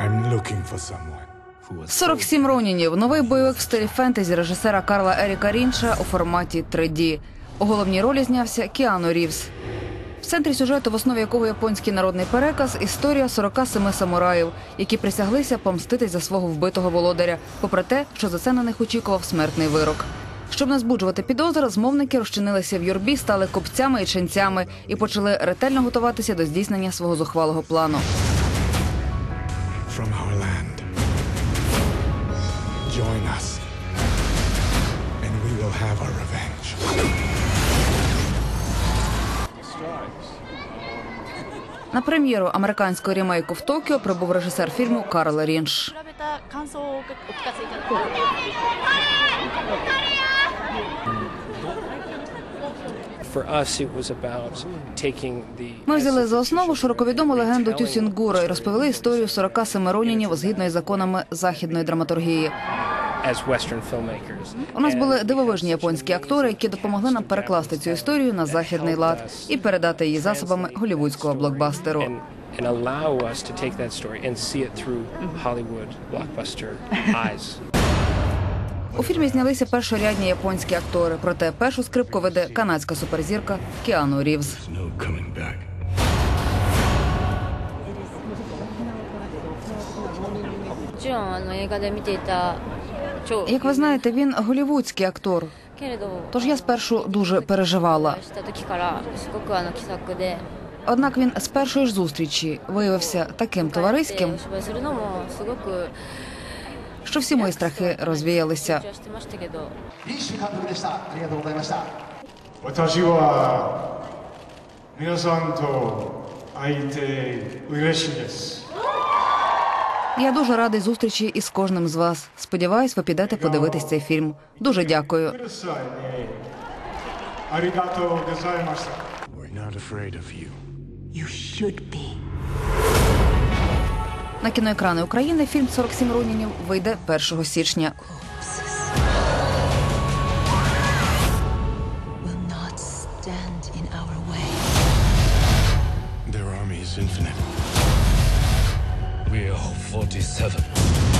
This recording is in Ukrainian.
I'm looking for someone 47 ронінів. Новий бойовик в стилі фентезі режисера Карла Еріка Рінша у форматі 3D. У головній ролі знявся Кіану Рівз. В центрі сюжету, в основі якого японський народний переказ, історія 47 самураїв, які присяглися помститись за свого вбитого володаря, попри те, що за це на них очікував смертний вирок. Щоб не збуджувати підозри, змовники розчинилися в юрбі, стали копцями і ченцями і почали ретельно готуватися до здійснення свого зухвалого плану. From our land. Join us, and we will have our revenge. На прем'єру американського рімейку в Токіо прибув режисер фільму Карл Рінш. Ми взяли за основу широковідому легенду Тюсінгура і розповіли історію 47 ронінів згідно із законами західної драматургії. У нас були дивовижні японські актори, які допомогли нам перекласти цю історію на західний лад і передати її засобами голівудського блокбастеру. and allow us to take that story and see it through Hollywood blockbuster eyes. У фільмі знялися першорядні японські актори, проте першу скрипку веде канадська суперзірка Кіану Рівз. Як ви знаєте, він голівудський актор. Тож я спершу дуже переживала. Однак він з першої ж зустрічі виявився таким товариським що всі мої страхи розвіялися. Я дуже радий зустрічі із кожним з вас. Сподіваюсь, ви підете подивитись цей фільм. Дуже дякую. Арігато not afraid of you. You should. На кіноекрани України фільм «47 ронінів вийде 1 січня. Infinite. We are 47.